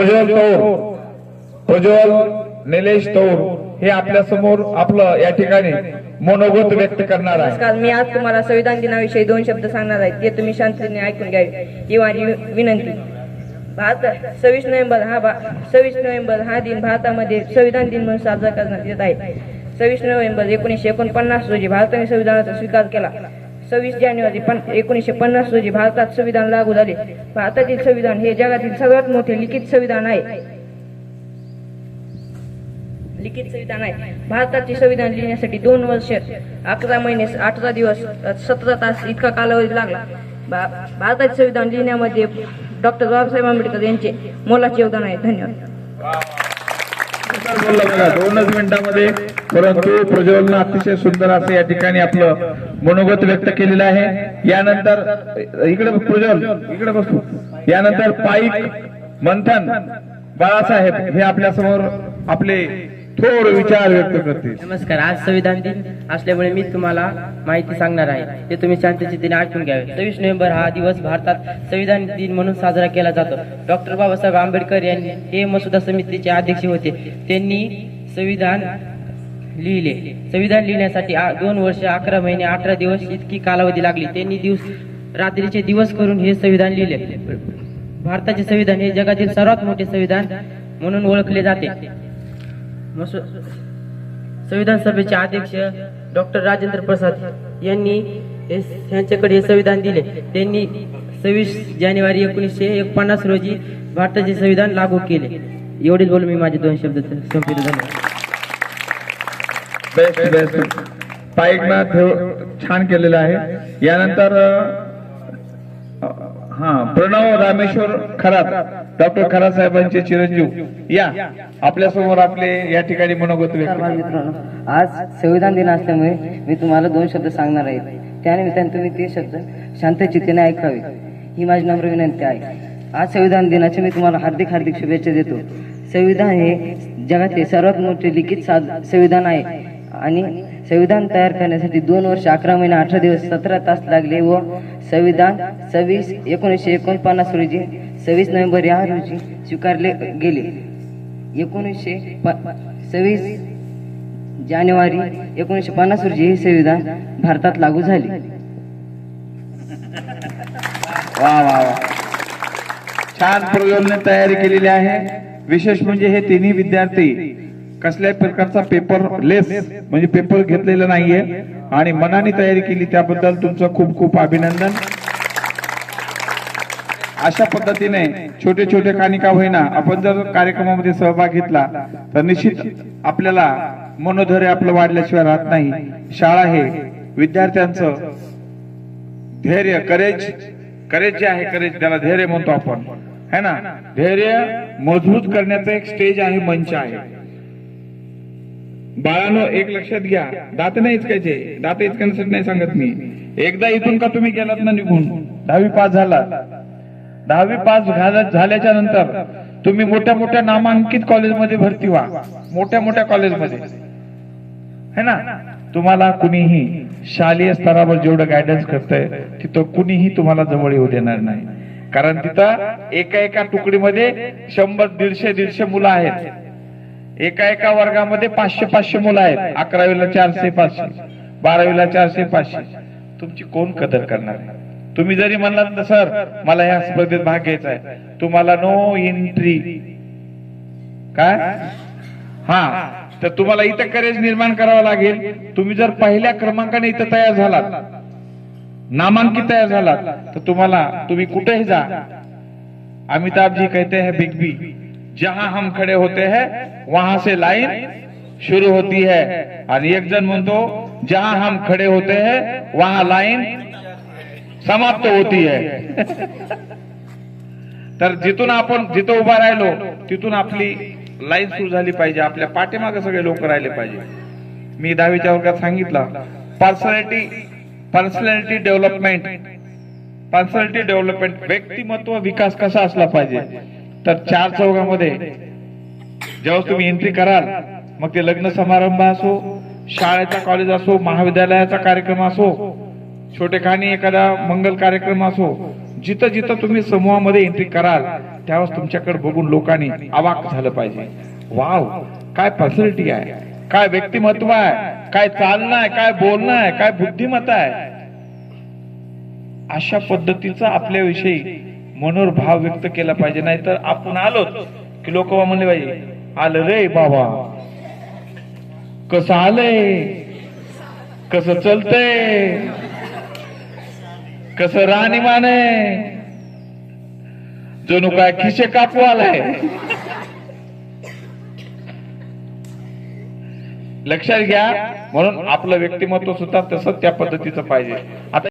प्रज्वल तौर प्रज्वल निलेश तौर हे आपल्यासमोर आपलं या ठिकाणी मनोगत व्यक्त करणार आहे. मी आज तुम्हाला संविधान दिनाविषयी दोन शब्द सांगणार आहे. ते तुम्ही शांततेने ऐकून घ्यावे ही माझी विनंती. भारत सव्वीस नोव्हेंबर हा सव्वीस नोव्हेंबर हा दिन भारतामध्ये संविधान दिन म्हणून साजरा करण्यात येत आहे. सव्वीस नोव्हेंबर एकोणीसशे एकोणपन्नास रोजी भारताने संविधानाचा स्वीकार केला. सव्वीस जानेवारी पण एकोणीसशे पन्नास रोजी भारतात संविधान लागू झाले. भारतातील संविधान हे जगातील सर्वात मोठे लिखित संविधान आहे. लिखित संविधान आहे. भारताचे संविधान लिहिण्यासाठी दोन वर्ष अकरा महिने अठरा दिवस सतरा तास इतका कालावधी लागला. भारताचे संविधान लिहिण्यामध्ये डॉक्टर बाबासाहेब आंबेडकर यांचे मोलाचे योगदान आहे. धन्यवाद. दोनच मिनिटांमध्ये परंतु प्रज्वलन अतिशय सुंदर असं या ठिकाणी आपलं मनोगत व्यक्त केलेलं आहे. यानंतर इकडे प्रज्वल इकडे बसतो यानंतर पाईक मंथन बाळासाहेब हे आपल्यासमोर आपले थोर विचार व्यक्त करते नमस्कार आज संविधान दिन असल्यामुळे मी तुम्हाला माहिती सांगणार आहे. ते तुम्ही शांतचित्तेने ऐकून घ्यावे. सव्वीस नोव्हेंबर हा दिवस भारतात संविधान दिन म्हणून साजरा केला जातो. डॉक्टर बाबासाहेब आंबेडकर यांनी हे मसुदा समितीचे अध्यक्ष होते. त्यांनी संविधान लिहिले. संविधान लिहिण्यासाठी आ- दोन वर्ष अकरा महिने अठरा दिवस इतकी कालावधी लागली. त्यांनी दिवस रात्रीचे दिवस करून हे संविधान लिहिले. भारताचे संविधान हे जगातील सर्वात मोठे संविधान म्हणून ओळखले जाते. संविधान सभेचे अध्यक्ष डॉक्टर राजेंद्र प्रसाद यांनी यांच्याकडे हे संविधान दिले. त्यांनी सव्वीस जानेवारी एकोणीसशे एकोणपन्नास रोजी भारताचे संविधान लागू केले. एवढेच बोलून मी माझे दोन शब्द संपले धन्यवाद. बेस्ट बेस्ट ठेव- छान केलेलं आहे. यानंतर हा प्रणव रामेश्वर खरात. डॉक्टर खरात साहेबांचे चिरंजीव. या आपल्यासमोर आपले या ठिकाणी मनोगत. मित्रांनो. आज संविधान दिन असल्यामुळे मी तुम्हाला दोन शब्द सांगणार आहे. त्यानिमित्ताने तुम्ही ते शब्द शांत चित्तेने ऐकावे. ही माझी नम्र विनंती आहे. आज संविधान दिनाची मी तुम्हाला हार्दिक हार्दिक शुभेच्छा देतो. संविधान हे जगातील सर्वात मोठे लिखित साध संविधान आहे. आणि संविधान तयार करण्यासाठी दोन वर्ष अकरा महिने अठरा दिवस सतरा तास लागले व संविधान सव्वीस एकोणीसशे एकोणपन्नास रोजी सव्वीस नोव्हेंबर या रोजी स्वीकारले गेले. एकोणीसशे प सव्वीस जानेवारी एकोणीसशे पन्नास रोजी हे संविधान भारतात लागू झाले. वा वा वा. छान प्रयोजने तयारी केलेली आहे. विशेष म्हणजे हे तिन्ही विद्यार्थी कसल्याही प्रकारचा पेपर लेस म्हणजे पेपर घेतलेला नाहीये. आणि मनाने तयारी केली त्याबद्दल तुमचं खूप खूप अभिनंदन. अशा पद्धतीने छोटे छोटे कानिका होईना आपण जर कार्यक्रमामध्ये सहभाग घेतला तर निश्चित आपल्याला मनोधैर्य आपलं वाढल्याशिवाय राहत नाही. शाळा हे विद्यार्थ्यांचं धैर्य करेज करेज जे आहे करेज त्याला धैर्य म्हणतो आपण. है ना? धैर्य मजबूत करण्याचं एक स्टेज आहे मंच आहे. बाळानो एक लक्षात घ्या. दात नाही इचकायचे. दात इचकण्यासाठी नाही सांगत मी. एकदा इथून का तुम्ही गेलात ना निघून? दहावी पास झाला दहावी पास झाल्याच्यानंतर तुम्ही मोठ्या मोठ्या नामांकित कॉलेजमध्ये भरती व्हा. मोठ्या मोठ्या कॉलेजमध्ये. है ना? तुम्हाला कुणीही शालेय स्तरावर जेवढं गायडन्स करतंय तिथं कुणीही तुम्हाला जवळ येऊ देणार नाही. कारण तिथं एका एका तुकडीमध्ये शंभर दीडशे दीडशे मुलं आहेत. एका एका वर्गामध्ये पाचशे पाचशे मुलं आहेत. अकरावीला चारशे पाचशे बारावीला चारशे पाचशे तुमची कोण कदर करणार? आहे तुम्ही जरी म्हणलात ना सर मला ह्या स्पर्धेत भाग घ्यायचा आहे. तुम्हाला नो एंट्री काय? हा. तर तुम्हाला इथं करेज निर्माण करावं लागेल. तुम्ही जर पहिल्या क्रमांकाने इथं तयार झालात नामांकित तयार झालात तर तुम्हाला तुम्ही कुठेही जा. अमिताभजी कहते हैं बिग बी जहां हम खड़े होते हैं वहां से लाइन शुरू होती है। आणि एक जण म्हणतो जहां हम खड़े होते हैं वहां लाइन समाप्त होती है। तर जिथून आपण जिथं उभा राहिलो तिथून आपली लाईन सुरू झाली पाहिजे. आपल्या पाठीमागे सगळे लोक राहिले पाहिजे. मी दहावीच्या वर्गात सांगितलं personality personality development personality development व्यक्तिमत्व विकास कसा असला पाहिजे? तर चार चौघामध्ये जेव्हा तुम्ही एंट्री कराल मग ते लग्न समारंभ असो शाळेचा कॉलेज असो महाविद्यालयाचा कार्यक्रम असो छोटेखानी एखादा मंगल कार्यक्रम असो जिथं जिथं तुम्ही समूहामध्ये एंट्री कराल त्यावेळेस तुमच्याकडे बघून लोकांनी अवाक झालं पाहिजे. वाव काय फॅसिलिटी आहे काय व्यक्तिमत्व आहे काय चालणं आहे काय बोलणं आहे काय बुद्धिमत्ता आहे. अशा पद्धतीचा आपल्याविषयी मनोरभाव व्यक्त केला पाहिजे. नाहीतर आपण आलो की लोक म्हणले पाहिजे आलं रे बाबा. कसं आलंय? कसं चलतय? कसं राहणीमान आहे? जणू काय खिशे कापू आलाय? लक्षात घ्या म्हणून आपलं व्यक्तिमत्व सुद्धा तसंच त्या पद्धतीचं पाहिजे. आता